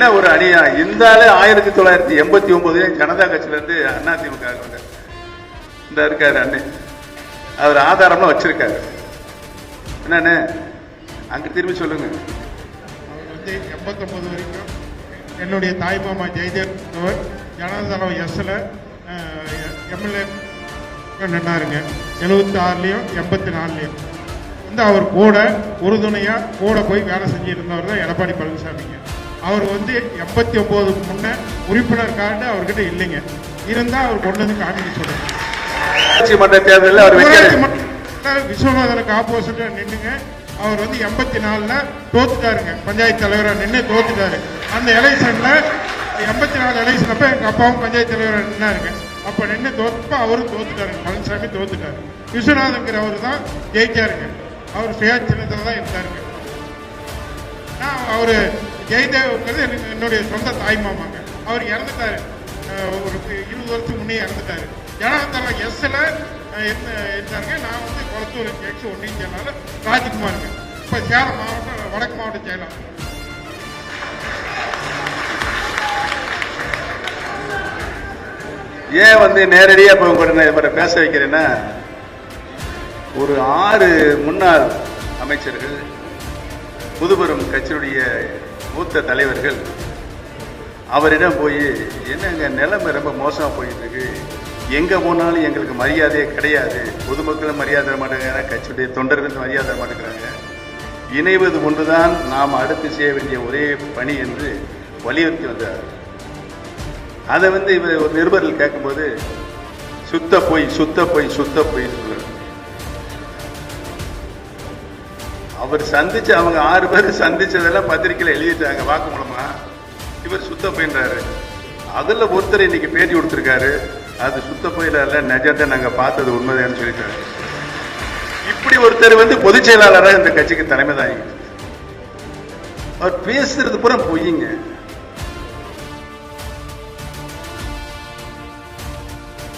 என்ன ஒரு அணியா? இருந்தாலே ஆயிரத்தி தொள்ளாயிரத்தி எண்பத்தி ஒன்பதுல ஜனதா கட்சியில இருந்து அண்ணா திமுக இந்த இருக்காரு அண்ணன் அவர் ஆதாரம்லாம் வச்சிருக்காரு. என்னன்னு அங்க திரும்பி சொல்லுங்க. அவர் வந்து எண்பத்தொம்பது வரைக்கும் என்னுடைய தாய் மாமா ஜெயதேவ் அவர் ஜனதாதளம் எஸ்ல எம்எல்ஏ நின்னாருங்க. எழுபத்தி ஆறுலேயும் எண்பத்தி நாலுலேயும் வந்து அவர் கூட உறுதுணையாக கூட போய் வேலை செஞ்சுட்டு இருந்தவர் தான் எடப்பாடி பழனிசாமிங்க. அவர் வந்து எண்பத்தி ஒம்போதுக்கு முன்னே உறுப்பினர் கார்டு அவர்கிட்ட இல்லைங்க. இருந்தால் அவர் கொண்டு வந்து காமிக்க சொல்லுங்க. விஸ்வநாதனுக்கு ஆப்போசிட்டா நின்னுங்க. அவர் வந்து எண்பத்தி நாலுல தோத்துட்டாருங்க. பஞ்சாயத்து தலைவரா நின்று தோத்துட்டாரு. அந்த எலெக்ஷன்ல எண்பத்தி நாலு எலெக்ஷன் அப்ப எங்க அப்பாவும் பஞ்சாயத்து தலைவரா நின்னாருங்க. அப்ப நின்று தோத்தப்ப அவரும் தோத்துட்டாருங்க. பழனிசாமி தோத்துட்டாரு. விஸ்வநாதங்கிறவர் தான் ஜெயிச்சாருங்க. அவர் சுயாட்சியத்தில் தான் இருந்தாருங்க. நான் அவரு ஜெயதேவ்ங்கிறது எனக்கு என்னுடைய சொந்த தாய் மாமாங்க. அவர் இறந்துட்டாரு. ஒரு இருபது வருஷத்துக்கு முன்னே இறந்துட்டாரு. ஜனாதன எஸ்ல இருந்தாருங்க. நான் வந்து குளத்தூர் எக்ஸ் ஒன்றிய செயலாளர் ராஜ்குமாருங்க. இப்போ சேலம் மாவட்டம் வடக்கு மாவட்ட செயலாளர் ஏன் வந்து நேரடியாக இப்போ உங்கள்கிட்ட இவரை பேச வைக்கிறேன்னா ஒரு ஆறு முன்னாள் அமைச்சர்கள் புதுபெரும் கட்சியுடைய மூத்த தலைவர்கள் அவரிடம் போய் என்னங்க நிலைமை ரொம்ப மோசமாக போயிட்டுருக்கு. எங்கே போனாலும் எங்களுக்கு மரியாதையே கிடையாது. பொதுமக்களும் மரியாதை தர மாட்டேங்கிறாங்க கட்சியுடைய தொண்டர்கள் மரியாதை தர மாட்டேங்கிறாங்க இணைவது ஒன்றுதான் நாம் அடுத்து செய்ய வேண்டிய ஒரே பணி என்று வலியுறுத்தி வந்தார். அதை வந்து இவர் ஒரு நிருபர்கள் கேட்கும்போது சுத்த போய் சுத்த போய் சுத்த போய் சொல்றாரு. அவர் சந்திச்சு அவங்க ஆறு பேர் சந்திச்சதெல்லாம் பத்திரிக்கையில எழுதிட்டாங்க வாக்கு மூலமா. இவர் சுத்த போயின்றாரு. அதில் ஒருத்தர் இன்னைக்கு பேட்டி கொடுத்துருக்காரு. அது சுத்த போயில இல்ல நிஜத்தை நாங்க பார்த்தது உண்மைதான்னு சொல்லிட்டாரு. இப்படி ஒருத்தர் வந்து பொதுச் செயலாளராக இந்த கட்சிக்கு தலைமை தான் அவர் பேசுறது பூரா பொய்யுங்க